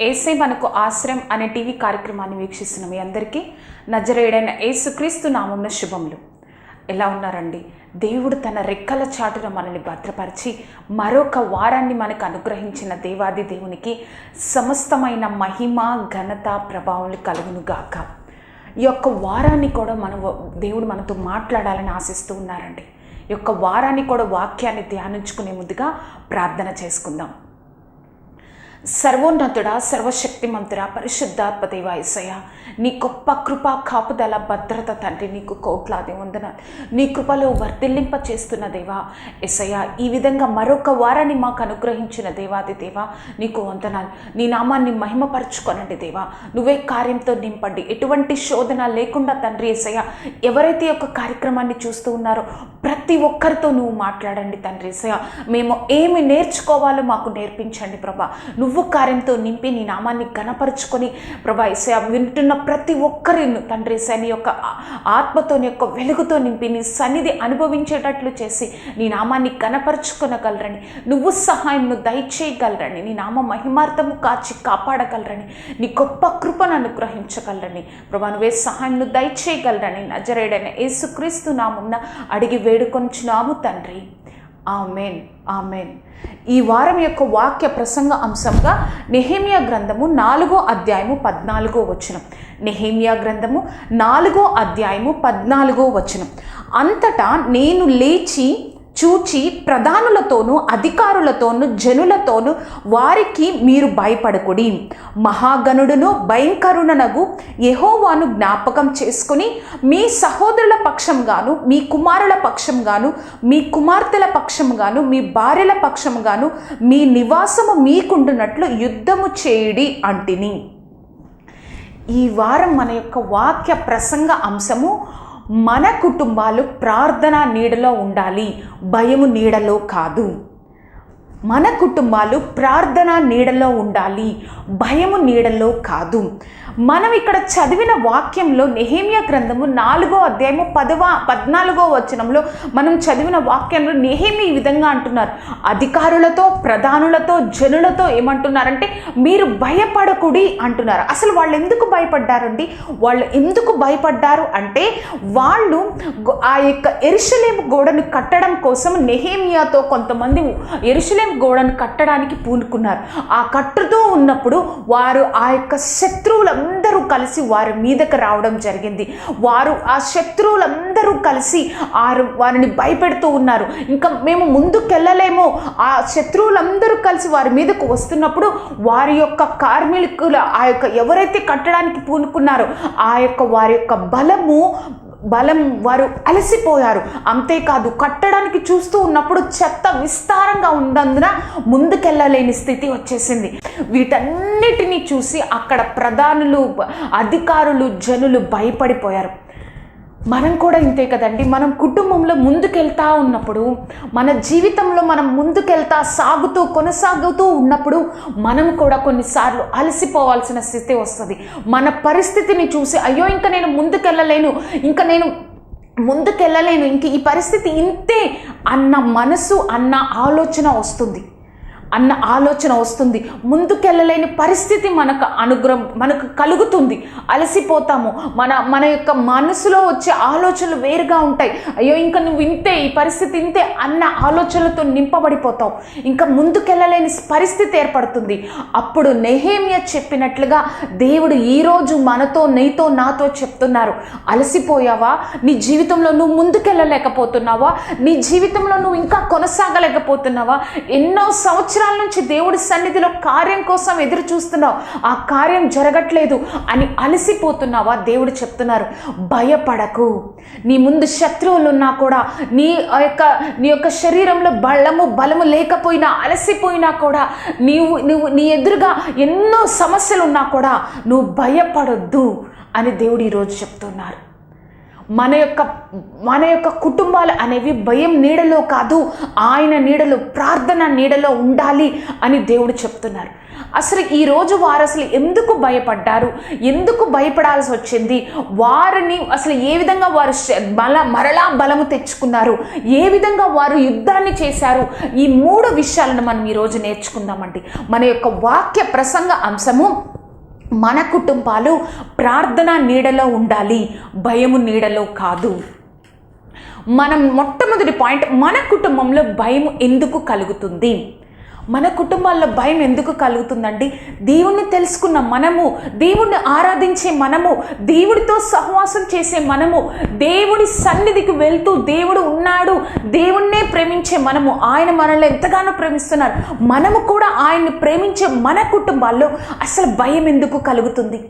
ఏసే మనకు ఆశ్రయం అనే టీవీ కార్యక్రమాన్ని వీక్షిస్తున్న మీ అందరికీ నజరేడైన ఏసుక్రీస్తు నామమున శుభములు. ఎలా ఉన్నారండి? దేవుడు తన రెక్కల చాటున మనల్ని భద్రపరిచి మరొక వారాన్ని మనకు అనుగ్రహించిన దేవాది దేవునికి సమస్తమైన మహిమ ఘనత ప్రభావం కలుగును గాక ఈ యొక్క వారాన్ని కూడా మనం దేవుడు మనతో మాట్లాడాలని ఆశిస్తూ ఉన్నారండి. ఈ యొక్క వారాన్ని కూడా వాక్యాన్ని ధ్యానించుకునే ముందుగా ప్రార్థన చేసుకుందాం. సర్వోన్నతుడ సర్వశక్తిమంతుడ పరిశుద్ధాత్మ దేవ నీ గొప్ప కృప కాపుదల భద్రత తండ్రి నీకు కోట్లాది వందన నీ కృపలో వర్ధిల్లింప చేస్తున్న దేవా ఎసయ్య ఈ విధంగా మరొక వారాన్ని మాకు అనుగ్రహించిన దేవాది దేవా నీకు వందనాలు. నీ నామాన్ని మహిమపరచుకొనండి దేవా. నువ్వే కార్యంతో నింపండి. ఎటువంటి శోధన లేకుండా తండ్రి ఎసయ్య ఎవరైతే ఒక యొక్క కార్యక్రమాన్ని చూస్తూ ఉన్నారో ప్రతి ఒక్కరితో నువ్వు మాట్లాడండి తండ్రి ఎసయ్య మేము ఏమి నేర్చుకోవాలో మాకు నేర్పించండి ప్రభా. నువ్వు నువ్వు కార్యంతో నింపి నీ నామాన్ని గణపరుచుకొని ప్రభా ఎసయ వింటున్న ప్రతి ఒక్కరిని తండ్రి శని నీ యొక్క ఆత్మతో నీ యొక్క వెలుగుతో నింపి నీ సన్నిధి అనుభవించేటట్లు చేసి నీ నామాన్ని గణపరుచుకొనగలరని నువ్వు సహాయంను దయచేయగలరని నీ నామ మహిమార్థము కాచి కాపాడగలరని నీ గొప్ప కృపను అనుగ్రహించగలరని ప్రభా నువ్వే సహాయంను దయచేయగలరని నజరేడైన యేసుక్రీస్తు నామున్న అడిగి వేడుకొంచున్నాము తండ్రి. Amen amen. ఈ వారం యొక్క వాక్య ప్రసంగ అంశంగా నెహేమియా గ్రంథము నాలుగో అధ్యాయము పద్నాలుగో వచనం. నెహేమియా గ్రంథము నాలుగో అధ్యాయము పద్నాలుగో వచనం. అంతటా నేను లేచి చూచి ప్రధానులతోనూ అధికారులతోనూ జనులతోనూ వారికి మీరు భయపడకుడి. మహాగణుడును భయంకరుననగు యహోవాను జ్ఞాపకం చేసుకుని మీ సహోదరుల పక్షంగాను మీ కుమారుల పక్షంగాను మీ కుమార్తెల పక్షంగాను మీ భార్యల పక్షంగాను మీ నివాసము మీకుండునట్లు యుద్ధము చేయుడి అంటిని. ఈ వారం మన యొక్క వాక్య ప్రసంగ అంశము మన కుటుంబాలు ప్రార్థన నీడలో ఉండాలి భయము నీడలో కాదు. మన కుటుంబాలు ప్రార్థన నీడలో ఉండాలి భయము నీడలో కాదు. మనం ఇక్కడ చదివిన వాక్యంలో నెహేమియా గ్రంథము నాలుగో అధ్యాయము పదవ పద్నాలుగో వచనంలో మనం చదివిన వాక్యంలో నెహేమి ఈ విధంగా అంటున్నారు. అధికారులతో ప్రధానులతో జనులతో ఏమంటున్నారంటే మీరు భయపడకుడి అంటున్నారు. అసలు వాళ్ళు ఎందుకు భయపడ్డారండి? వాళ్ళు ఎందుకు భయపడ్డారు అంటే వాళ్ళు ఆ యొక్క ఎరుషలేం గోడను కట్టడం కోసం నెహేమియాతో కొంతమంది ఎరుషలేం గోడను కట్టడానికి పూనుకున్నారు. ఆ కట్టుతూ ఉన్నప్పుడు వారు ఆ యొక్క శత్రువుల అందరూ కలిసి వారి మీదకు రావడం జరిగింది. వారు ఆ శత్రువులందరూ కలిసి ఆరు వారిని భయపెడుతూ ఉన్నారు. ఇంకా మేము ముందుకెళ్ళలేము. ఆ శత్రువులందరూ కలిసి వారి మీదకు వస్తున్నప్పుడు వారి యొక్క కార్మికుల ఆ యొక్క ఎవరైతే కట్టడానికి పూనుకున్నారో ఆ యొక్క వారి యొక్క బలము బలం వారు అలసిపోయారు. అంతేకాదు కట్టడానికి చూస్తూ ఉన్నప్పుడు చెత్త విస్తారంగా ఉన్నందున ముందుకెళ్ళలేని స్థితి వచ్చేసింది. వీటన్నిటినీ చూసి అక్కడ ప్రధానులు అధికారులు జనులు భయపడిపోయారు. మనం కూడా ఇంతే కదండి. మనం కుటుంబంలో ముందుకెళ్తా ఉన్నప్పుడు మన జీవితంలో మనం ముందుకెళ్తా సాగుతూ కొనసాగుతూ ఉన్నప్పుడు మనం కూడా కొన్నిసార్లు అలసిపోవాల్సిన స్థితి వస్తుంది. మన పరిస్థితిని చూసి అయ్యో ఇంకా నేను ముందుకెళ్ళలేను ఇంకా నేను ముందుకెళ్ళలేను ఇంక ఈ పరిస్థితి ఇంతే అన్న మనసు అన్న ఆలోచన వస్తుంది. అన్న ఆలోచన వస్తుంది. ముందుకెళ్ళలేని పరిస్థితి మనకు అనుగ్రహం మనకు కలుగుతుంది. అలసిపోతాము. మన మన యొక్క మనసులో వచ్చే ఆలోచనలు వేరుగా ఉంటాయి. అయ్యో ఇంకా నువ్వు ఇంతే ఈ పరిస్థితి ఇంతే అన్న ఆలోచనలతో నింపబడిపోతావు. ఇంకా ముందుకెళ్ళలేని పరిస్థితి ఏర్పడుతుంది. అప్పుడు నెహేమియ చెప్పినట్లుగా దేవుడు ఈరోజు మనతో నీతో నాతో చెప్తున్నారు. అలసిపోయావా? నీ జీవితంలో నువ్వు ముందుకెళ్ళలేకపోతున్నావా? నీ జీవితంలో నువ్వు ఇంకా కొనసాగలేకపోతున్నావా? ఎన్నో సంవత్సరాలు నుంచి దేవుడి సన్నిధిలో కార్యం కోసం ఎదురు చూస్తున్నావు ఆ కార్యం జరగట్లేదు అని అలసిపోతున్నావా దేవుడు చెప్తున్నారు. భయపడకు. నీ ముందు శత్రువులు ఉన్నా కూడా నీ ఆ యొక్క నీ యొక్క శరీరంలో బలము బలము లేకపోయినా అలసిపోయినా కూడా నీవు నువ్వు నీ ఎదురుగా ఎన్నో సమస్యలు ఉన్నా కూడా నువ్వు భయపడొద్దు అని దేవుడు ఈరోజు చెప్తున్నారు. మన యొక్క మన యొక్క కుటుంబాలు అనేవి భయం నీడలో కాదు ఆయన నీడలో ప్రార్థన నీడలో ఉండాలి అని దేవుడు చెప్తున్నారు. అసలు ఈరోజు వారు అసలు ఎందుకు భయపడ్డారు? ఎందుకు భయపడాల్సి వచ్చింది? వారిని అసలు ఏ విధంగా వారు బల మరలా బలము తెచ్చుకున్నారు? ఏ విధంగా వారు యుద్ధాన్ని చేశారు? ఈ మూడు విషయాలను మనం ఈరోజు నేర్చుకుందామండి. మన యొక్క వాక్య ప్రసంగ అంశము మన కుటుంబాలు ప్రార్థన నీడలో ఉండాలి భయము నీడలో కాదు. మనం మొట్టమొదటి పాయింట్ మన కుటుంబంలో భయం ఎందుకు కలుగుతుంది? మన కుటుంబాల్లో భయం ఎందుకు కలుగుతుందండి? దేవుణ్ణి తెలుసుకున్న మనము దేవుణ్ణి ఆరాధించే మనము దేవుడితో సహవాసం చేసే మనము దేవుడి సన్నిధికి వెళ్తూ దేవుడు ఉన్నాడు దేవుణ్ణే ప్రేమించే మనము ఆయన మనల్ని ఎంతగానో ప్రేమిస్తున్నారు. మనము కూడా ఆయన్ని ప్రేమించే మన కుటుంబాల్లో అసలు భయం ఎందుకు కలుగుతుంది?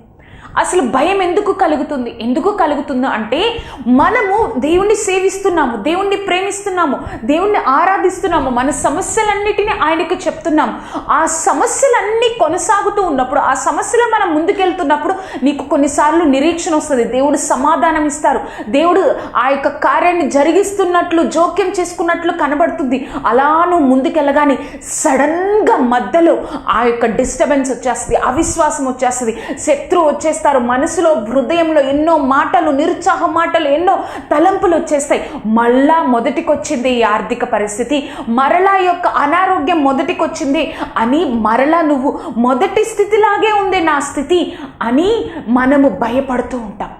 అసలు భయం ఎందుకు కలుగుతుంది? ఎందుకు కలుగుతుంది అంటే మనము దేవుణ్ణి సేవిస్తున్నాము దేవుణ్ణి ప్రేమిస్తున్నాము దేవుణ్ణి ఆరాధిస్తున్నాము మన సమస్యలన్నిటిని ఆయనకు చెప్తున్నాము. ఆ సమస్యలన్నీ కొనసాగుతూ ఉన్నప్పుడు ఆ సమస్యలో మనం ముందుకెళ్తున్నప్పుడు నీకు కొన్నిసార్లు నిరీక్షణ వస్తుంది. దేవుడు సమాధానం ఇస్తారు. దేవుడు ఆ యొక్క కార్యాన్ని జరిగిస్తున్నట్లు జోక్యం చేసుకున్నట్లు కనబడుతుంది. అలా నువ్వు ముందుకెళ్ళగానే సడన్గా మధ్యలో ఆ యొక్క డిస్టర్బెన్స్ వచ్చేస్తుంది అవిశ్వాసం వచ్చేస్తుంది శత్రువు వచ్చేస్తారు మనసులో హృదయంలో ఎన్నో మాటలు నిరుత్సాహ మాటలు ఎన్నో తలంపులు వచ్చేస్తాయి. మళ్ళా మొదటికొచ్చింది ఈ ఆర్థిక పరిస్థితి. మరలా యొక్క అనారోగ్యం మొదటికొచ్చింది అని మరలా నువ్వు మొదటి స్థితిలాగే ఉంది నా స్థితి అని మనము భయపడుతూ ఉంటాం.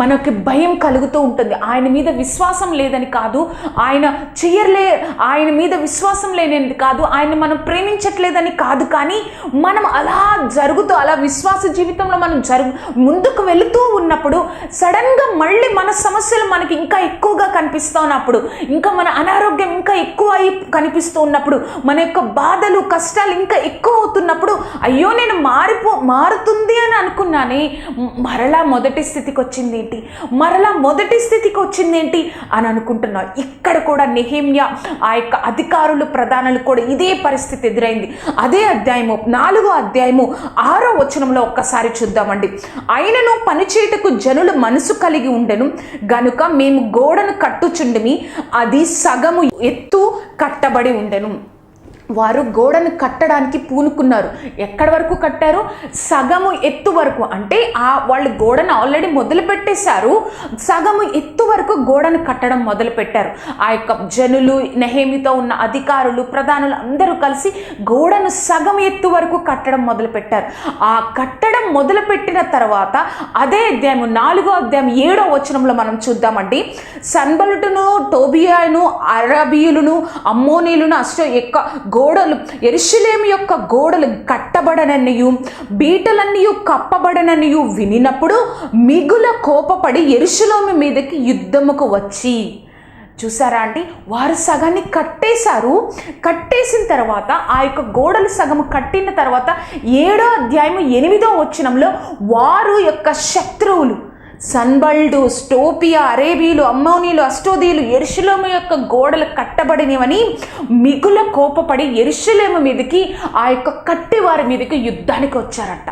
మనకి భయం కలుగుతూ ఉంటుంది. ఆయన మీద విశ్వాసం లేదని కాదు ఆయన చెయ్యలే ఆయన మీద విశ్వాసం లేనిది కాదు ఆయన మనం ప్రేమించట్లేదని కాదు కానీ మనం అలా జరుగుతూ అలా విశ్వాస జీవితంలో మనం జరుగు ముందుకు వెళుతూ ఉన్నప్పుడు సడన్గా మళ్ళీ మన సమస్యలు మనకి ఇంకా ఎక్కువగా కనిపిస్తూ ఉన్నప్పుడు ఇంకా మన అనారోగ్యం ఇంకా ఎక్కువ అయి కనిపిస్తూ ఉన్నప్పుడు మన యొక్క బాధలు కష్టాలు ఇంకా ఎక్కువ అవుతున్నప్పుడు అయ్యో నేను మారిపో మారుతుంది అని అనుకున్నానే మరలా మొదటి స్థితికి వచ్చింది ఏంటి? మరలా మొదటి స్థితికి వచ్చింది ఏంటి అని అనుకుంటున్నావు ఇక్కడ కూడా నెహిమ్య ఆ యొక్క అధికారులు ప్రధానులు కూడా ఇదే పరిస్థితి ఎదురైంది. అదే అధ్యాయము నాలుగో అధ్యాయము ఆరో వచనంలో ఒక్కసారి చూద్దామండి. ఆయనను పనిచేయటకు జనులు మనసు కలిగి ఉండెను. గనుక మేము గోడను కట్టుచుండిమి అది సగము ఎత్తు కట్టబడి ఉండెను. వారు గోడను కట్టడానికి పూనుకున్నారు. ఎక్కడి వరకు కట్టారు? సగము ఎత్తు వరకు. అంటే ఆ వాళ్ళు గోడను ఆల్రెడీ మొదలు పెట్టేశారు సగము ఎత్తు వరకు గోడను కట్టడం మొదలు పెట్టారు ఆ యొక్క జనులు నెహేమితో ఉన్న అధికారులు ప్రధానులు అందరూ కలిసి గోడను సగం ఎత్తు వరకు కట్టడం మొదలు పెట్టారు ఆ కట్టడం మొదలు పెట్టిన తర్వాత అదే అధ్యాయం నాలుగో అధ్యాయం ఏడో వచనంలో మనం చూద్దామండి. సన్బలుటును టోబియాను అరబియులను అమ్మోనీలను అష్టో ఎక్క గోడలు ఎరుషులేమి యొక్క గోడలు కట్టబడననియు బీటలన్నీయు కప్పబడననియు వినినప్పుడు మిగుల కోపపడి ఎరుషులేము మీదకి యుద్ధముకు వచ్చి. చూసారా అండి? వారు సగాన్ని కట్టేశారు. కట్టేసిన తర్వాత ఆ యొక్క గోడలు సగం కట్టిన తర్వాత ఏడో అధ్యాయం ఎనిమిదో వచ్చినంలో వారు యొక్క శత్రువులు సన్బల్డు స్టోపియా అరేబీలు అమ్మోనీలు అష్టోదీలు ఎరుషులేము యొక్క గోడలు కట్టబడినవని మిగుల కోపపడి ఎరుషులేము మీదకి ఆ యొక్క కట్టి వారి మీదకి యుద్ధానికి వచ్చారట.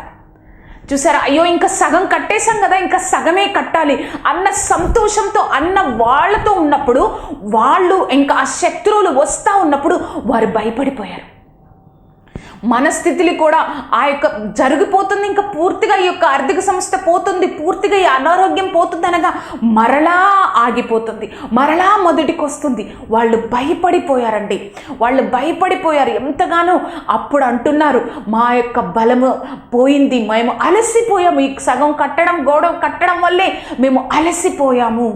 చూసారా? అయ్యో ఇంకా సగం కట్టేశాం కదా ఇంకా సగమే కట్టాలి అన్న సంతోషంతో అన్న వాళ్ళతో ఉన్నప్పుడు వాళ్ళు ఇంకా ఆ శత్రువులు వస్తూ ఉన్నప్పుడు వారు భయపడిపోయారు. మనస్థితులు కూడా ఆ యొక్క జరిగిపోతుంది ఇంకా పూర్తిగా ఈ యొక్క ఆర్థిక సంస్థ పోతుంది పూర్తిగా ఈ అనారోగ్యం పోతుంది అనగా మరలా ఆగిపోతుంది మరలా మొదటికి వస్తుంది. వాళ్ళు భయపడిపోయారండి. వాళ్ళు భయపడిపోయారు. ఎంతగానో అప్పుడు అంటున్నారు మా యొక్క బలము పోయింది మేము అలసిపోయాము. ఈ సగం కట్టడం గోడ కట్టడం వల్లే మేము అలసిపోయాము.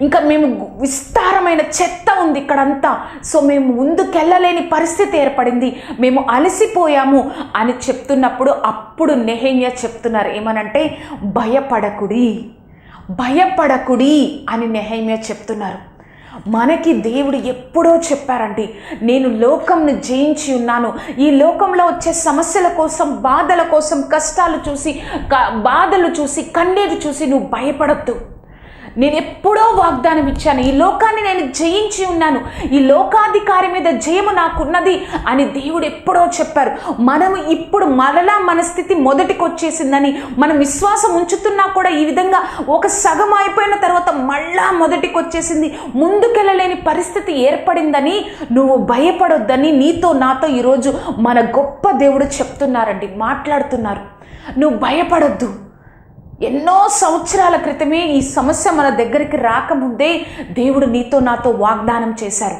ఇంకా మేము విస్తారమైన చెత్త ఉంది ఇక్కడంతా. సో మేము ముందుకెళ్ళలేని పరిస్థితి ఏర్పడింది. మేము అలసిపోయాము అని చెప్తున్నప్పుడు అప్పుడు నెహేన్య చెప్తున్నారు. ఏమనంటే భయపడకుడి భయపడకుడి అని నెహేమ్య చెప్తున్నారు. మనకి దేవుడు ఎప్పుడో చెప్పారండి నేను లోకంను జయించి ఉన్నాను. ఈ లోకంలో వచ్చే సమస్యల కోసం బాధల కోసం కష్టాలు చూసి క- బాధలు చూసి కన్నీరు చూసి నువ్వు భయపడద్దు. నేను ఎప్పుడో వాగ్దానం ఇచ్చాను. ఈ లోకాన్ని నేను జయించి ఉన్నాను. ఈ లోకాధికారి మీద జయము నాకున్నది అని దేవుడు ఎప్పుడో చెప్పారు. మనము ఇప్పుడు మరలా మన స్థితి మొదటికి వచ్చేసిందని మనం విశ్వాసం ఉంచుతున్నా కూడా ఈ విధంగా ఒక సగం అయిపోయిన తర్వాత మళ్ళా మొదటికి వచ్చేసింది. ముందుకెళ్ళలేని పరిస్థితి ఏర్పడిందని నువ్వు భయపడొద్దని నీతో నాతో ఈరోజు మన గొప్ప దేవుడు చెప్తున్నారండి మాట్లాడుతున్నారు. నువ్వు భయపడొద్దు. ఎన్నో సంవత్సరాల క్రితమే ఈ సమస్య మన దగ్గరికి రాకముందే దేవుడు నీతో నాతో వాగ్దానం చేశారు.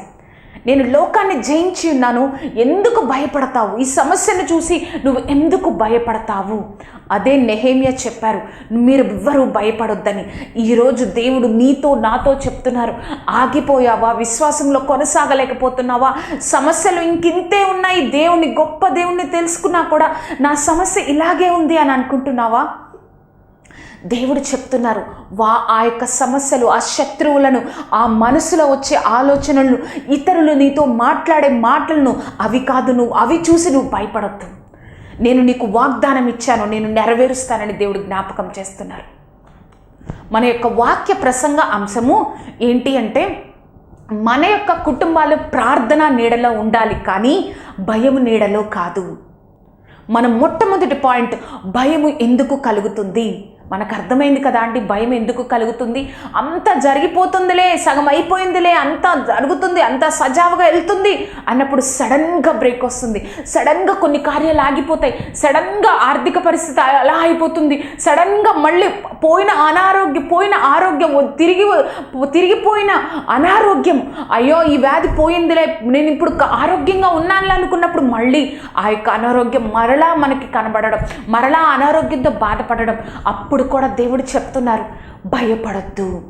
నేను లోకాన్ని జయించి ఉన్నాను. ఎందుకు భయపడతావు? ఈ సమస్యను చూసి నువ్వు ఎందుకు భయపడతావు? అదే నెహేమియా చెప్పారు. మీరు ఎవ్వరూ భయపడొద్దని. ఈరోజు దేవుడు నీతో నాతో చెప్తున్నారు. ఆగిపోయావా? విశ్వాసంలో కొనసాగలేకపోతున్నావా? సమస్యలు ఇంకింతే ఉన్నాయి. దేవుని గొప్ప దేవుణ్ణి తెలుసుకున్నా కూడా నా సమస్య ఇలాగే ఉంది అని అనుకుంటున్నావా? దేవుడు చెప్తున్నారు వా ఆ యొక్క సమస్యలు ఆ శత్రువులను ఆ మనసులో వచ్చే ఆలోచనలను ఇతరులు నీతో మాట్లాడే మాటలను అవి కాదు నువ్వు అవి చూసి నువ్వు భయపడద్దు. నేను నీకు వాగ్దానం ఇచ్చాను నేను నెరవేరుస్తానని దేవుడు జ్ఞాపకం చేస్తున్నారు. మన యొక్క వాక్య ప్రసంగ అంశము ఏంటి అంటే మన యొక్క కుటుంబాలు ప్రార్థన నీడలో ఉండాలి కానీ భయం నీడలో కాదు. మన మొట్టమొదటి పాయింట్ భయము ఎందుకు కలుగుతుంది? మనకు అర్థమైంది కదా అండి భయం ఎందుకు కలుగుతుంది? అంత జరిగిపోతుందిలే సగం అయిపోయిందిలే అంత జరుగుతుంది అంత సజావుగా వెళ్తుంది అన్నప్పుడు సడన్గా బ్రేక్ వస్తుంది. సడన్గా కొన్ని కార్యాలు ఆగిపోతాయి. సడన్గా ఆర్థిక పరిస్థితి అలా అయిపోతుంది. సడన్గా మళ్ళీ పోయిన అనారోగ్యం పోయిన ఆరోగ్యం తిరిగి తిరిగిపోయిన అనారోగ్యం. అయ్యో ఈ వ్యాధి పోయిందిలే నేను ఇప్పుడు ఆరోగ్యంగా ఉన్నాను అనుకున్నప్పుడు మళ్ళీ ఆ యొక్క అనారోగ్యం మరలా మనకి కనబడడం మరలా అనారోగ్యంతో బాధపడడం. అప్పుడు కూడా దేవుడు చెప్తున్నారు. భయపడద్దు.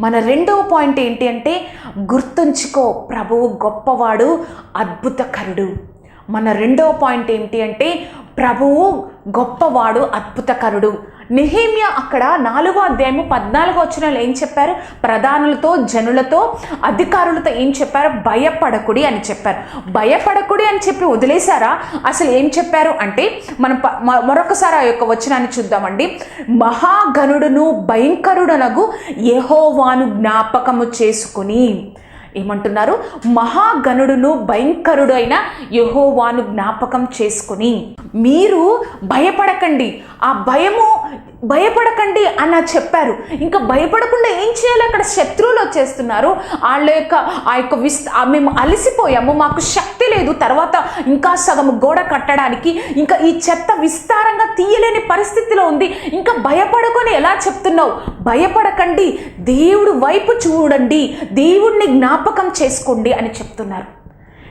మన రెండవ పాయింట్ ఏంటి అంటే గుర్తుంచుకో ప్రభువు గొప్పవాడు అద్భుతకరుడు. మన రెండవ పాయింట్ ఏంటి అంటే ప్రభువు గొప్పవాడు అద్భుతకరుడు. నెహేమియా అక్కడ నాలుగో అధ్యాయము పద్నాలుగో వచ్చిన ఏం చెప్పారు? ప్రధానులతో జనులతో అధికారులతో ఏం చెప్పారు? భయపడకుడి అని చెప్పారు. భయపడకుడి అని చెప్పి వదిలేశారా? అసలు ఏం చెప్పారు అంటే మనం ప- మరొకసారి ఆ యొక్క వచనాన్ని చూద్దామండి. మహాగణుడును భయంకరుడనగు యహోవాను జ్ఞాపకము చేసుకుని ఏమంటున్నారు? మహాగణుడును భయంకరుడు అయిన యహోవాను జ్ఞాపకం చేసుకుని మీరు భయపడకండి. ఆ భయము భయపడకండి అన్న చెప్పారు. ఇంకా భయపడకుండా ఏం చేయాలి? అక్కడ శత్రువులు వచ్చేస్తున్నారు. వాళ్ళ యొక్క ఆ యొక్క విస్ మేము అలసిపోయాము. మాకు శక్తి లేదు. తర్వాత ఇంకా సగం గోడ కట్టడానికి ఇంకా ఈ చెత్త విస్తారంగా తీయలేని పరిస్థితిలో ఉంది. ఇంకా భయపడకొని ఎలా చెప్తున్నావు? భయపడకండి. దేవుడు వైపు చూడండి. దేవుణ్ణి జ్ఞాపకం చేసుకోండి అని చెప్తున్నారు.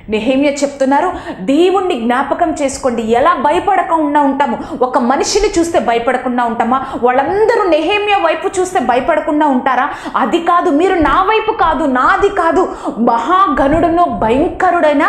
నెహేమియా చెప్తున్నారు దేవుణ్ణి జ్ఞాపకం చేసుకోండి. ఎలా భయపడకుండా ఉంటాము. ఒక మనిషిని చూస్తే భయపడకుండా ఉంటామా? వాళ్ళందరూ నెహేమియా వైపు చూస్తే భయపడకుండా ఉంటారా? అది కాదు మీరు నా వైపు కాదు నాది కాదు. మహాగణుడును భయంకరుడైన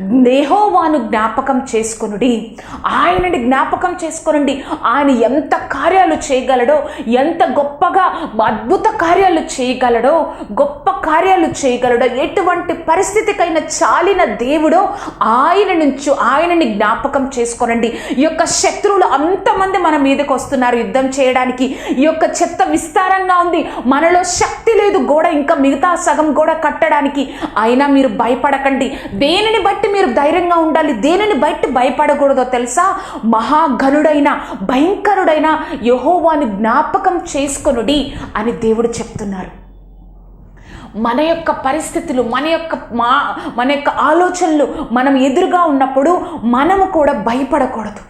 నెహోవాను జ్ఞాపకం చేసుకొనుడి. ఆయనని జ్ఞాపకం చేసుకొనండి. ఆయన ఎంత కార్యాలు చేయగలడో ఎంత గొప్పగా అద్భుత కార్యాలు చేయగలడో గొప్ప కార్యాలు చేయగలడో ఎటువంటి పరిస్థితికైనా చాలిన దేవుడు ఆయన నుంచి ఆయనని జ్ఞాపకం చేసుకోనండి. ఈ యొక్క శత్రువులు అంతమంది మన మీదకి వస్తున్నారు యుద్ధం చేయడానికి. ఈ యొక్క చెత్త విస్తారంగా ఉంది. మనలో శక్తి లేదు గోడ ఇంకా మిగతా సగం గోడ కట్టడానికి. అయినా మీరు భయపడకండి. దేనిని బట్టి మీరు ధైర్యంగా ఉండాలి? దేనిని బట్టి భయపడకూడదో తెలుసా? మహాఘనుడైన భయంకరుడైన యహోవాని జ్ఞాపకం చేసుకొనుడి అని దేవుడు చెప్తున్నారు. మన యొక్క పరిస్థితులు మన యొక్క మా మన యొక్క ఆలోచనలు మనం ఎదురుగా ఉన్నప్పుడు మనము కూడా భయపడకూడదు.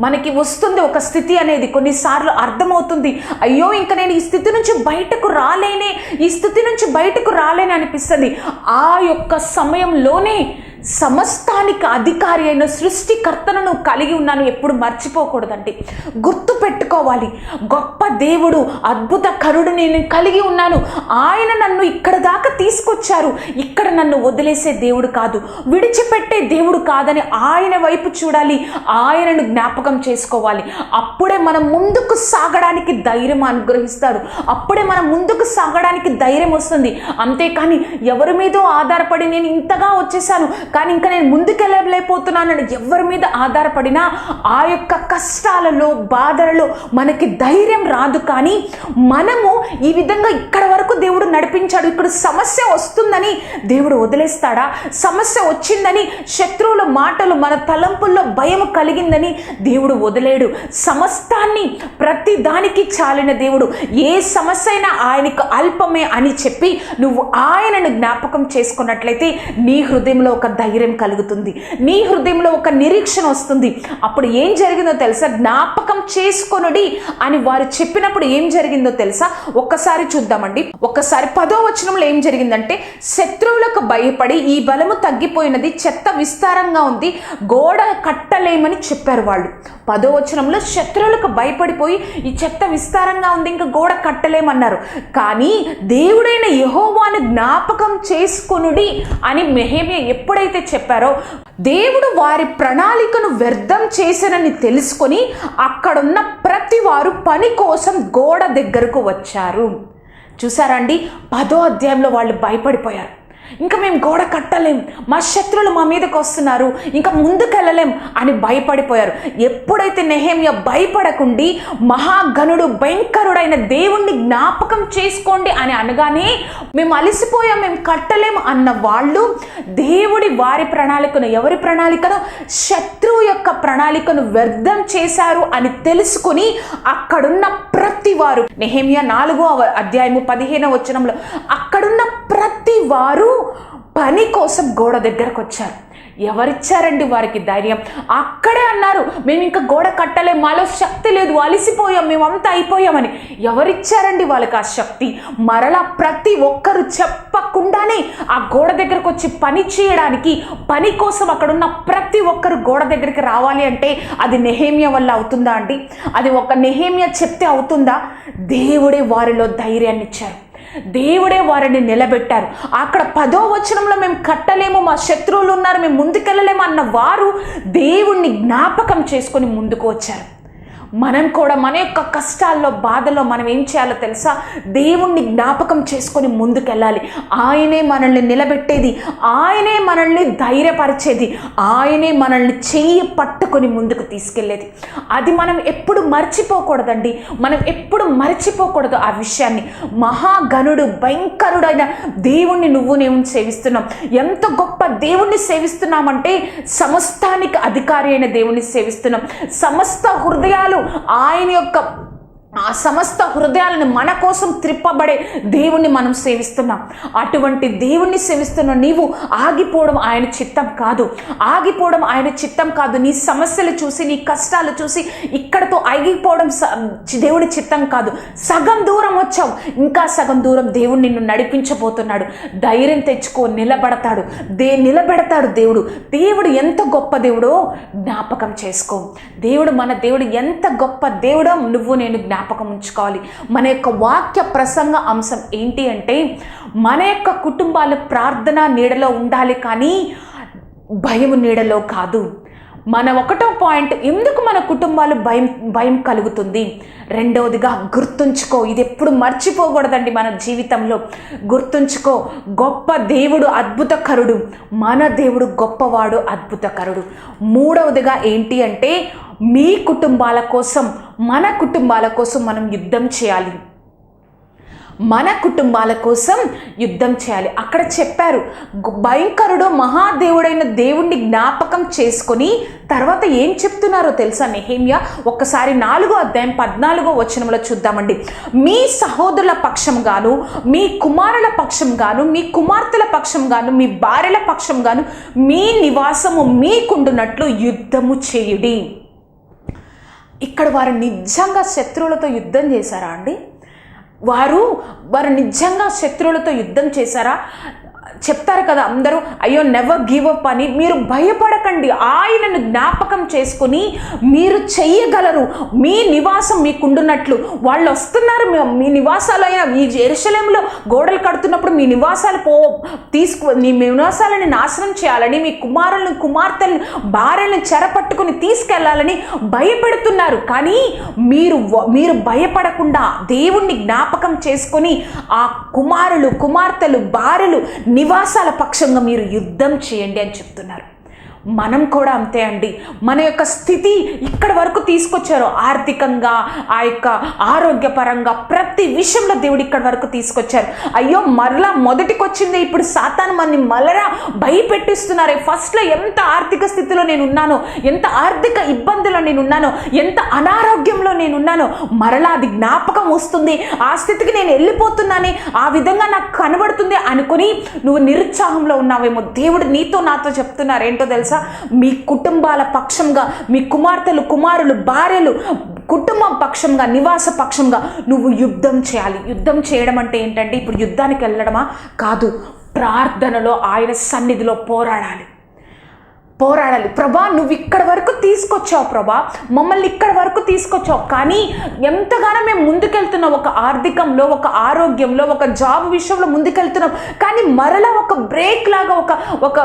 మనకి వస్తుంది ఒక స్థితి అనేది కొన్నిసార్లు అర్థమవుతుంది అయ్యో ఇంకా నేను ఈ స్థితి నుంచి బయటకు రాలేనే ఈ స్థితి నుంచి బయటకు రాలేనే అనిపిస్తుంది. ఆ యొక్క సమయంలోనే సమస్తానికి అధికారి అయిన సృష్టికర్తను నువ్వు కలిగి ఉన్నాను ఎప్పుడు మర్చిపోకూడదండి. గుర్తు పెట్టుకోవాలి. గొప్ప దేవుడు అద్భుత కరుడు నేను కలిగి ఉన్నాను. ఆయన నన్ను ఇక్కడ దాకా తీసుకొచ్చారు. ఇక్కడ నన్ను వదిలేసే దేవుడు కాదు. విడిచిపెట్టే దేవుడు కాదని ఆయన వైపు చూడాలి. ఆయనను జ్ఞాపకం చేసుకోవాలి. అప్పుడే మనం ముందుకు సాగడానికి ధైర్యం అనుగ్రహిస్తాడు. అప్పుడే మనం ముందుకు సాగడానికి ధైర్యం వస్తుంది. అంతేకాని ఎవరి మీదో ఆధారపడి నేను ఇంతగా వచ్చేసాను. కానీ ఇంకా నేను ముందుకెళ్ళలేకపోతున్నానని ఎవరి మీద ఆధారపడినా ఆ యొక్క కష్టాలలో బాధలలో మనకి ధైర్యం రాదు. కానీ మనము ఈ విధంగా ఇక్కడ వరకు దేవుడు నడిపించాడు. ఇక్కడ సమస్య వస్తుందని దేవుడు వదిలేస్తాడా? సమస్య వచ్చిందని శత్రువుల మాటలు మన తలంపుల్లో భయం కలిగిందని దేవుడు వదిలేడు. సమస్తాన్ని ప్రతి దానికి చాలిన దేవుడు ఏ సమస్య అయినా ఆయనకు అల్పమే అని చెప్పి నువ్వు ఆయనను జ్ఞాపకం చేసుకున్నట్లయితే నీ హృదయంలో ఒక ధైర్యం కలుగుతుంది. నీ హృదయంలో ఒక నిరీక్షణ వస్తుంది. అప్పుడు ఏం జరిగిందో తెలుసా? జ్ఞాపకం చేసుకొనుడి అని వారు చెప్పినప్పుడు ఏం జరిగిందో తెలుసా? ఒక్కసారి చూద్దామండి. ఒక్కసారి పదో వచనంలో ఏం జరిగిందంటే శత్రువులకు భయపడి ఈ బలము తగ్గిపోయినది చెత్త విస్తారంగా ఉంది గోడ కట్టలేమని చెప్పారు వాళ్ళు. పదో వచనంలో శత్రువులకు భయపడిపోయి ఈ చెత్త విస్తారంగా ఉంది ఇంకా గోడ కట్టలేమన్నారు. కానీ దేవుడైన యహోవాను జ్ఞాపకం చేసుకొనుడి అని మెహేమియా ఎప్పుడైతే చెప్పారో దేవుడు వారి ప్రణాళికను వ్యర్థం చేశానని తెలుసుకొని అక్కడున్న ప్రతి వారు పని కోసం గోడ దగ్గరకు వచ్చారు. చూసారండి పదో అధ్యాయంలో వాళ్ళు భయపడిపోయారు. ఇంకా మేము గోడ కట్టలేం. మా శత్రువులు మా మీదకి వస్తున్నారు. ఇంకా ముందుకెళ్ళలేం అని భయపడిపోయారు. ఎప్పుడైతే నెహేమియ భయపడకుండి మహాగణుడు భయంకరుడైన దేవుణ్ణి జ్ఞాపకం చేసుకోండి అని అనగానే మేము అలసిపోయాం మేము కట్టలేం అన్న వాళ్ళు దేవుడి వారి ప్రణాళికను ఎవరి ప్రణాళికను? శత్రువు యొక్క ప్రణాళికను వ్యర్థం చేశారు అని తెలుసుకుని అక్కడున్న ప్రతి వారు నెహేమియ నాలుగో అధ్యాయము పదిహేనవ వచనంలో అక్కడున్న ప్రతి వారు పని కోసం గోడ దగ్గరకు వచ్చారు. ఎవరిచ్చారండి వారికి ధైర్యం? అక్కడే అన్నారు మేము ఇంకా గోడ కట్టలేం మాలో శక్తి లేదు అలసిపోయాం మేమంతా అయిపోయామని. ఎవరిచ్చారండి వాళ్ళకి ఆ శక్తి? మరలా ప్రతి ఒక్కరు చెప్పకుండానే ఆ గోడ దగ్గరకు వచ్చి పని చేయడానికి పని కోసం అక్కడున్న ప్రతి ఒక్కరు గోడ దగ్గరికి రావాలి అంటే అది నెహేమియా వల్ల అవుతుందా అండి? అది ఒక నెహేమియా చెప్తే అవుతుందా? దేవుడే వారిలో ధైర్యాన్ని ఇచ్చారు దేవుడే వారిని నిలబెట్టారు. అక్కడ పదో వచనంలో మేము కట్టలేము మా శత్రువులు ఉన్నారు మేము ముందుకెళ్ళలేము అన్న వారు దేవుణ్ణి జ్ఞాపకం చేసుకొని ముందుకు వచ్చారు. మనం కూడా మన యొక్క కష్టాల్లో బాధలో మనం ఏం చేయాలో తెలుసా? దేవుణ్ణి జ్ఞాపకం చేసుకొని ముందుకెళ్ళాలి. ఆయనే మనల్ని నిలబెట్టేది. ఆయనే మనల్ని ధైర్యపరిచేది. ఆయనే మనల్ని చెయ్యి పట్టుకొని ముందుకు తీసుకెళ్ళేది. అది మనం ఎప్పుడు మర్చిపోకూడదండి. మనం ఎప్పుడు మర్చిపోకూడదు ఆ విషయాన్ని. మహాగణుడు భయంకరుడైన దేవుణ్ణి నువ్వు నేను సేవిస్తున్నాం. ఎంత గొప్ప దేవుణ్ణి సేవిస్తున్నామంటే సమస్తానికి అధికారి అయిన దేవుణ్ణి సేవిస్తున్నాం. సమస్త హృదయాలు ఆయన యొక్క ఆ సమస్త హృదయాలను మన కోసం త్రిప్పబడే దేవుణ్ణి మనం సేవిస్తున్నాం. అటువంటి దేవుణ్ణి సేవిస్తున్న నీవు ఆగిపోవడం ఆయన చిత్తం కాదు. ఆగిపోవడం ఆయన చిత్తం కాదు. నీ సమస్యలు చూసి నీ కష్టాలు చూసి ఇక్కడతో ఆగిపోవడం స- దేవుని చిత్తం కాదు. సగం దూరం వచ్చావు. ఇంకా సగం దూరం దేవుడు నిన్ను నడిపించబోతున్నాడు. ధైర్యం తెచ్చుకో నిలబడతాడు. దే నిలబెడతాడు దేవుడు. దేవుడు ఎంత గొప్ప దేవుడో జ్ఞాపకం చేసుకో. దేవుడు మన దేవుడు ఎంత గొప్ప దేవుడో నువ్వు నేను జ్ఞాపకం ఉంచుకోవాలి. మన యొక్క వాక్య ప్రసంగ అంశం ఏంటి అంటే మన యొక్క కుటుంబాలు ప్రార్థన నీడలో ఉండాలి కానీ భయం నీడలో కాదు. మన ఒకటో పాయింట్ ఎందుకు మన కుటుంబాలు భయం భయం కలుగుతుంది? రెండవదిగా గుర్తుంచుకో. ఇది ఎప్పుడు మర్చిపోకూడదండి మన జీవితంలో. గుర్తుంచుకో గొప్ప దేవుడు అద్భుతకరుడు మన దేవుడు గొప్పవాడు అద్భుతకరుడు మూడవదిగా ఏంటి అంటే మీ కుటుంబాల కోసం మన కుటుంబాల కోసం మనం యుద్ధం చేయాలి. మన కుటుంబాల కోసం యుద్ధం చేయాలి. అక్కడ చెప్పారు భయంకరుడు మహాదేవుడైన దేవుణ్ణి జ్ఞాపకం చేసుకొని తర్వాత ఏం చెప్తున్నారో తెలుసా నెహేమియా? ఒక్కసారి నాలుగో అధ్యాయం పద్నాలుగో వచనంలో చూద్దామండి. మీ సహోదరుల పక్షం గాను మీ కుమారుల పక్షం గాను మీ కుమార్తెల పక్షం గాను మీ భార్యల పక్షం గాను మీ నివాసము మీకుండునట్లు యుద్ధము చేయుడి. ఇక్కడ వారు నిజంగా శత్రువులతో యుద్ధం చేశారా అండి? వారు వారు నిజంగా శత్రువులతో యుద్ధం చేశారా? చెప్తారు కదా అందరూ అయ్యో నెవర్ గివ్ అప్ అని. మీరు భయపడకండి. ఆయనను జ్ఞాపకం చేసుకుని మీరు చెయ్యగలరు. మీ నివాసం మీకుండున్నట్లు. వాళ్ళు వస్తున్నారు. మీ- నివాసాలు అయినా ఈ ఎరుశలేంలో గోడలు కడుతున్నప్పుడు మీ నివాసాలు పో తీసుకు మీ నివాసాలని నాశనం చేయాలని మీ కుమారులను కుమార్తెలను భార్యలను చెరపట్టుకుని తీసుకెళ్ళాలని భయపెడుతున్నారు. కానీ మీరు మీరు భయపడకుండా దేవుణ్ణి జ్ఞాపకం చేసుకొని ఆ కుమారులు కుమార్తెలు భార్యలు విశ్వాసాల పక్షంగా మీరు యుద్ధం చేయండి అని చెప్తున్నారు. మనం కూడా అంతే అండి. మన యొక్క స్థితి ఇక్కడ వరకు తీసుకొచ్చారు. ఆర్థికంగా ఆ యొక్క ఆరోగ్యపరంగా ప్రతి విషయంలో దేవుడు ఇక్కడ వరకు తీసుకొచ్చారు. అయ్యో మరలా మొదటికొచ్చింది ఇప్పుడు సాతాను మనని మరలా భయపెట్టిస్తున్నారే. ఫస్ట్లో ఎంత ఆర్థిక స్థితిలో నేను ఉన్నానో ఎంత ఆర్థిక ఇబ్బందులో నేను ఉన్నానో ఎంత అనారోగ్యంలో నేను ఉన్నానో మరలా అది జ్ఞాపకం వస్తుంది. ఆ స్థితికి నేను వెళ్ళిపోతున్నానే ఆ విధంగా నాకు కనబడుతుంది అనుకుని నువ్వు నిరుత్సాహంలో ఉన్నావేమో దేవుడు నీతో నాతో చెప్తున్నారు ఏంటో తెలుసా? మీ కుటుంబాల పక్షంగా మీ కుమార్తెలు కుమారులు భార్యలు కుటుంబం పక్షంగా నివాస పక్షంగా నువ్వు యుద్ధం చేయాలి. యుద్ధం చేయడం అంటే ఏంటంటే ఇప్పుడు యుద్ధానికి వెళ్ళడమా? కాదు ప్రార్థనలో ఆయన సన్నిధిలో పోరాడాలి. పోరాడాలి. ప్రభా నువ్వు ఇక్కడ వరకు తీసుకొచ్చావు ప్రభా. మమ్మల్ని ఇక్కడ వరకు తీసుకొచ్చావు. కానీ ఎంతగానో మేము ముందుకెళ్తున్నాం. ఒక ఆర్థికంలో ఒక ఆరోగ్యంలో ఒక జాబ్ విషయంలో ముందుకెళ్తున్నాం. కానీ మరలా ఒక బ్రేక్ లాగా ఒక ఒక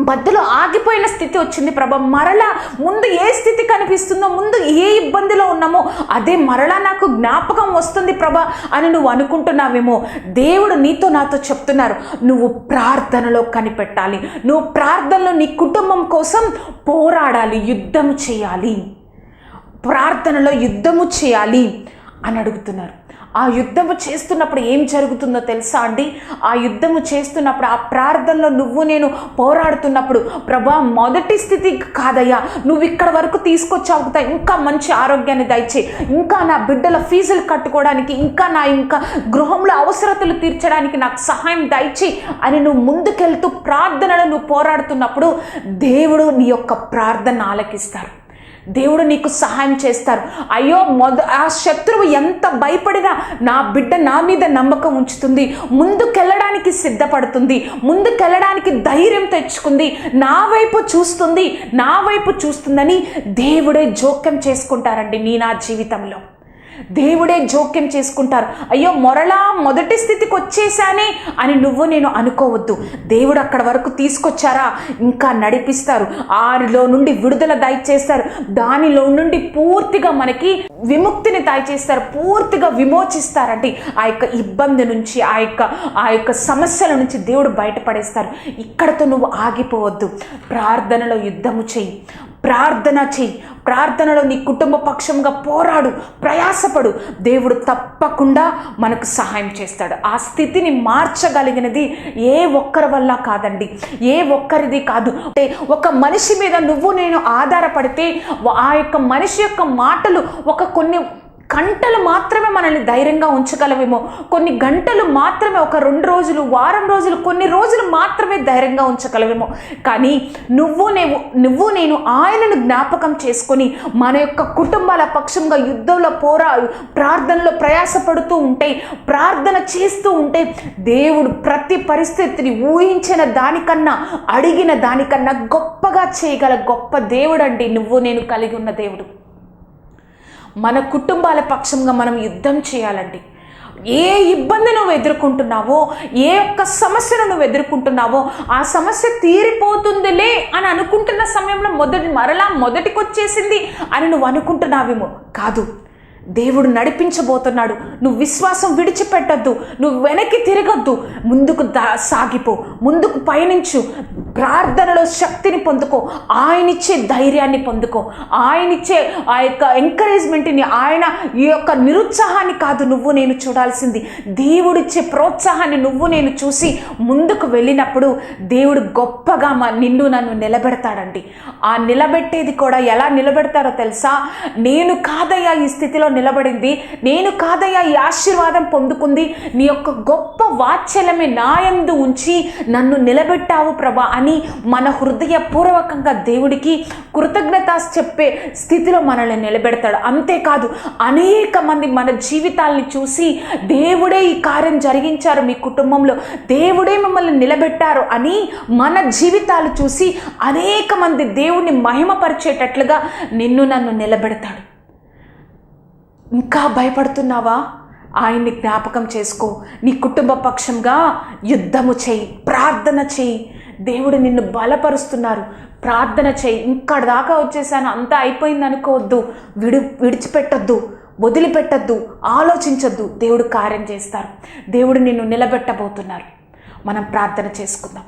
మధ్యలో ఆగిపోయిన స్థితి వచ్చింది ప్రభా. మరలా ముందు ఏ స్థితి కనిపిస్తుందో ముందు ఏ ఇబ్బందిలో ఉన్నామో అదే మరలా నాకు జ్ఞాపకం వస్తుంది ప్రభా అని నువ్వు అనుకుంటున్నావేమో. దేవుడు నీతో నాతో చెప్తున్నారు నువ్వు ప్రార్థనలో కనిపెట్టాలి. నువ్వు ప్రార్థనలో నీ కుటుంబం కోసం పోరాడాలి యుద్ధం చేయాలి. ప్రార్థనలో యుద్ధము చేయాలి అని అడుగుతున్నారు. ఆ యుద్ధము చేస్తున్నప్పుడు ఏం జరుగుతుందో తెలుసా అండి? ఆ యుద్ధము చేస్తున్నప్పుడు ఆ ప్రార్థనలో నువ్వు నేను పోరాడుతున్నప్పుడు ప్రభా మొదటి స్థితి కాదయ్యా. నువ్వు ఇక్కడ వరకు తీసుకొచ్చావు కదా ఇంకా మంచి ఆరోగ్యాన్ని దయచే ఇంకా నా బిడ్డల ఫీజులు కట్టుకోవడానికి ఇంకా నా ఇంకా గృహంలో అవసరతలు తీర్చడానికి నాకు సహాయం దయచే అని నువ్వు ముందుకెళ్తూ ప్రార్థనలో నువ్వు పోరాడుతున్నప్పుడు దేవుడు నీ యొక్క ప్రార్థన ఆలకిస్తారు. దేవుడు నీకు సహాయం చేస్తారు. అయ్యో మొద ఆ శత్రువు ఎంత భయపడినా నా బిడ్డ నా మీద నమ్మకం ఉంచుతుంది. ముందుకెళ్ళడానికి సిద్ధపడుతుంది. ముందుకెళ్ళడానికి ధైర్యం తెచ్చుకుంది. నా వైపు చూస్తుంది. నా వైపు చూస్తుందని దేవుడే జోక్యం చేసుకుంటారండి నీ నా జీవితంలో. దేవుడే జోక్యం చేసుకుంటారు. అయ్యో మొరలా మొదటి స్థితికి వచ్చేసానే అని నువ్వు నేను అనుకోవద్దు. దేవుడు అక్కడ వరకు తీసుకొచ్చారా? ఇంకా నడిపిస్తారు. ఆరిలో నుండి విడుదల దయచేస్తారు. దానిలో నుండి పూర్తిగా మనకి విముక్తిని దయచేస్తారు. పూర్తిగా విమోచిస్తారంటే ఆ యొక్క ఇబ్బంది నుంచి ఆ యొక్క ఆ యొక్క సమస్యల నుంచి దేవుడు బయటపడేస్తారు. ఇక్కడతో నువ్వు ఆగిపోవద్దు. ప్రార్థనలో యుద్ధము చెయ్యి. ప్రార్థన చెయ్యి ప్రార్థనలో నీ కుటుంబ పక్షంగా పోరాడు ప్రయాసపడు. దేవుడు తప్పకుండా మనకు సహాయం చేస్తాడు. ఆ స్థితిని మార్చగలిగినది ఏ ఒక్కరి వల్ల కాదండి. ఏ ఒక్కరిది కాదు. అంటే ఒక మనిషి మీద నువ్వు నేను ఆధారపడితే ఆ యొక్క మనిషి యొక్క మాటలు ఒక కొన్ని గంటలు మాత్రమే మనల్ని ధైర్యంగా ఉంచగలవేమో. కొన్ని గంటలు మాత్రమే ఒక రెండు రోజులు వారం రోజులు కొన్ని రోజులు మాత్రమే ధైర్యంగా ఉంచగలవేమో. కానీ నువ్వు నేను నువ్వు నేను ఆయనను జ్ఞాపకం చేసుకొని మన యొక్క కుటుంబాల పక్షంగా యుద్ధంలో పోరా ప్రార్థనలో ప్రయాసపడుతూ ఉంటే ప్రార్థన చేస్తూ ఉంటే దేవుడు ప్రతి పరిస్థితిని ఊహించిన దానికన్నా అడిగిన దానికన్నా గొప్పగా చేయగల గొప్ప దేవుడు అండి నువ్వు నేను కలిగి ఉన్న దేవుడు. మన కుటుంబాల పక్షంగా మనం యుద్ధం చేయాలండి. ఏ ఇబ్బంది నువ్వు ఎదుర్కొంటున్నావో ఏ ఒక్క సమస్యను నువ్వు ఎదుర్కొంటున్నావో ఆ సమస్య తీరిపోతుందిలే అని అనుకుంటున్న సమయంలో మొదటి మరలా మొదటికొచ్చేసింది అని నువ్వు అనుకుంటున్నావేమో కాదు. దేవుడు నడిపించబోతున్నాడు. నువ్వు విశ్వాసం విడిచిపెట్టద్దు. నువ్వు వెనక్కి తిరగద్దు. ముందుకు దా సాగిపో. ముందుకు పయనించు. ప్రార్థనలో శక్తిని పొందుకో. ఆయనిచ్చే ధైర్యాన్ని పొందుకో. ఆయనిచ్చే ఆ యొక్క ఎంకరేజ్మెంట్ని ఆయన ఈ యొక్క నిరుత్సాహాన్ని కాదు నువ్వు నేను చూడాల్సింది. దేవుడిచ్చే ప్రోత్సాహాన్ని నువ్వు నేను చూసి ముందుకు వెళ్ళినప్పుడు దేవుడు గొప్పగా మా నిన్ను నన్ను నిలబెడతాడండి. ఆ నిలబెట్టేది కూడా ఎలా నిలబెడతారో తెలుసా? నేను కాదయ్యా ఈ స్థితిలో నిలబడింది. నేను కాదయ్యా ఈ ఆశీర్వాదం పొందుకుంది. నీ యొక్క గొప్ప వాత్సల్యమే నాయందు ఉంచి నన్ను నిలబెట్టావు ప్రభా అని మన హృదయపూర్వకంగా దేవుడికి కృతజ్ఞత చెప్పే స్థితిలో మనల్ని నిలబెడతాడు. అంతేకాదు అనేక మంది మన జీవితాల్ని చూసి దేవుడే ఈ కార్యం జరిగించారు మీ కుటుంబంలో దేవుడే మిమ్మల్ని నిలబెట్టారు అని మన జీవితాలు చూసి అనేక మంది దేవుణ్ణి మహిమపరిచేటట్లుగా నిన్ను నన్ను నిలబెడతాడు. ఇంకా భయపడుతున్నావా? ఆయన్ని జ్ఞాపకం చేసుకో. నీ కుటుంబ పక్షంగా యుద్ధము చేయి ప్రార్థన చేయి. దేవుడు నిన్ను బలపరుస్తున్నారు. ప్రార్థన చేయి. ఇక్కడ దాకా వచ్చేసాను. అంతా అయిపోయింది అనుకోవద్దు విడి విడిచిపెట్టొద్దు. వదిలిపెట్టద్దు. ఆలోచించద్దు. దేవుడు కార్యం చేస్తారు. దేవుడు నిన్ను నిలబెట్టబోతున్నారు. మనం ప్రార్థన చేసుకుందాం.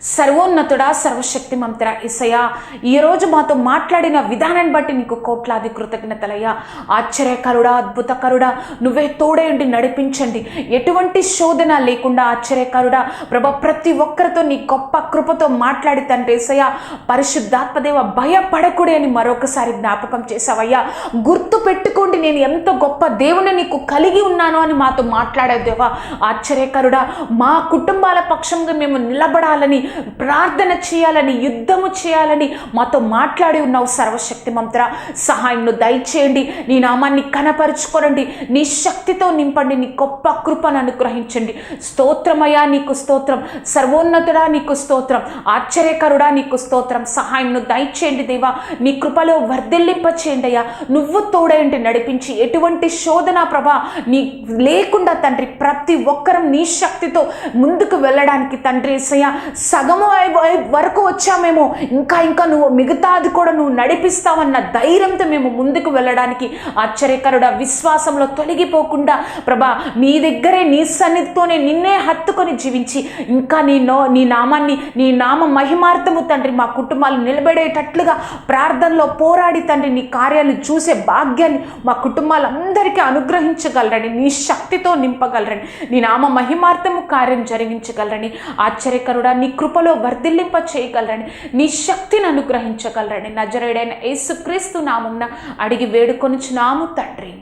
సర్వోన్నతుడా సర్వశక్తిమంతుడా ఇసయ ఈరోజు మాతో మాట్లాడిన విధానాన్ని బట్టి నీకు కోట్లాది కృతజ్ఞతలయ్యా. ఆశ్చర్యకరుడా అద్భుతకరుడా నువ్వే తోడేంటి నడిపించండి. ఎటువంటి శోధన లేకుండా ఆశ్చర్యకరుడా ప్రభ ప్రతి ఒక్కరితో నీ గొప్ప కృపతో మాట్లాడి తండ్రి ఇసయా పరిశుద్ధాత్మదేవ భయపడకూడే అని మరొకసారి జ్ఞాపకం చేసావయ్యా గుర్తు పెట్టుకోండి నేను ఎంత గొప్ప దేవుని నీకు కలిగి ఉన్నాను అని మాతో మాట్లాడే దేవా ఆశ్చర్యకరుడా మా కుటుంబాల పక్షంగా మేము నిలబడాలని ప్రార్థన చేయాలని యుద్ధము చేయాలని మాతో మాట్లాడి ఉన్నావు సర్వశక్తి మంత్ర. సహాయంను దయచేయండి. నీ నామాన్ని కనపరుచుకోనండి. నీ శక్తితో నింపండి. నీ గొప్ప కృపను అనుగ్రహించండి. స్తోత్రమయ్యా నీకు స్తోత్రం. సర్వోన్నతుడా నీకు స్తోత్రం. ఆశ్చర్యకరుడా నీకు స్తోత్రం. సహాయంను దయచేయండి దేవా. నీ కృపలో వర్ధిల్లింపచేయండి అయ్యా. నువ్వు తోడేంటి నడిపించి ఎటువంటి శోధన ప్రభా నీ లేకుండా తండ్రి ప్రతి ఒక్కరం నీ శక్తితో ముందుకు వెళ్ళడానికి తండ్రి ఏసయ్య సగము అయి- అయి వరకు వచ్చామేమో. ఇంకా ఇంకా నువ్వు మిగతాది కూడా నువ్వు నడిపిస్తావన్న ధైర్యంతో మేము ముందుకు వెళ్ళడానికి ఆశ్చర్యకరుడ. విశ్వాసంలో తొలగిపోకుండా ప్రభా నీ దగ్గరే నీ సన్నిధితోనే నిన్నే హత్తుకొని జీవించి ఇంకా నీ నో నీ నామాన్ని నీ నామ మహిమార్థము తండ్రి మా కుటుంబాలు నిలబడేటట్లుగా ప్రార్థనలో పోరాడి తండ్రి నీ కార్యాలు చూసే భాగ్యాన్ని మా కుటుంబాలందరికీ అనుగ్రహించగలరని నీ శక్తితో నింపగలరని నీ నామ మహిమార్థము కార్యం జరిగించగలరని ఆశ్చర్యకరుడా. నీ కృపలో వర్ధిల్లింప చేయగలరని నీ శక్తిని అనుగ్రహించగలరని నజరేడైన యేసుక్రీస్తు నామంన అడిగి వేడుకొనిచున్నాము తండ్రి.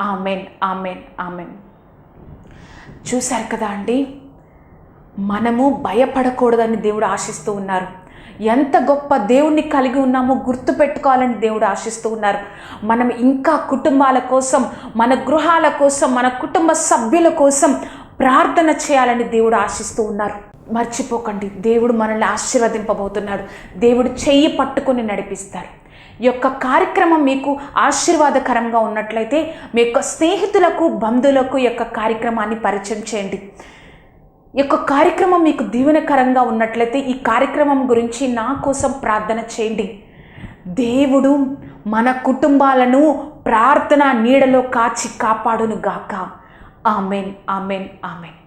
Amen amen amen. చూశారు కదా అండి? మనము భయపడకూడదని దేవుడు ఆశిస్తూ ఉన్నారు. ఎంత గొప్ప దేవుణ్ణి కలిగి ఉన్నామో గుర్తు పెట్టుకోవాలని దేవుడు ఆశిస్తూ ఉన్నారు. మనం ఇంకా కుటుంబాల కోసం మన గృహాల కోసం మన కుటుంబ సభ్యుల కోసం ప్రార్థన చేయాలని దేవుడు ఆశిస్తూ ఉన్నారు. మర్చిపోకండి. దేవుడు మనల్ని ఆశీర్వదింపబోతున్నాడు. దేవుడు చెయ్యి పట్టుకొని నడిపిస్తారు. ఈ యొక్క కార్యక్రమం మీకు ఆశీర్వాదకరంగా ఉన్నట్లయితే మీ యొక్క స్నేహితులకు బంధువులకు యొక్క కార్యక్రమాన్ని పరిచయం చేయండి. ఈ యొక్క కార్యక్రమం మీకు దీవెనకరంగా ఉన్నట్లయితే ఈ కార్యక్రమం గురించి నా కోసం ప్రార్థన చేయండి. దేవుడు మన కుటుంబాలను ప్రార్థన నీడలో కాచి కాపాడును గాక ఆమెన్ ఆమెన్ ఆమెన్.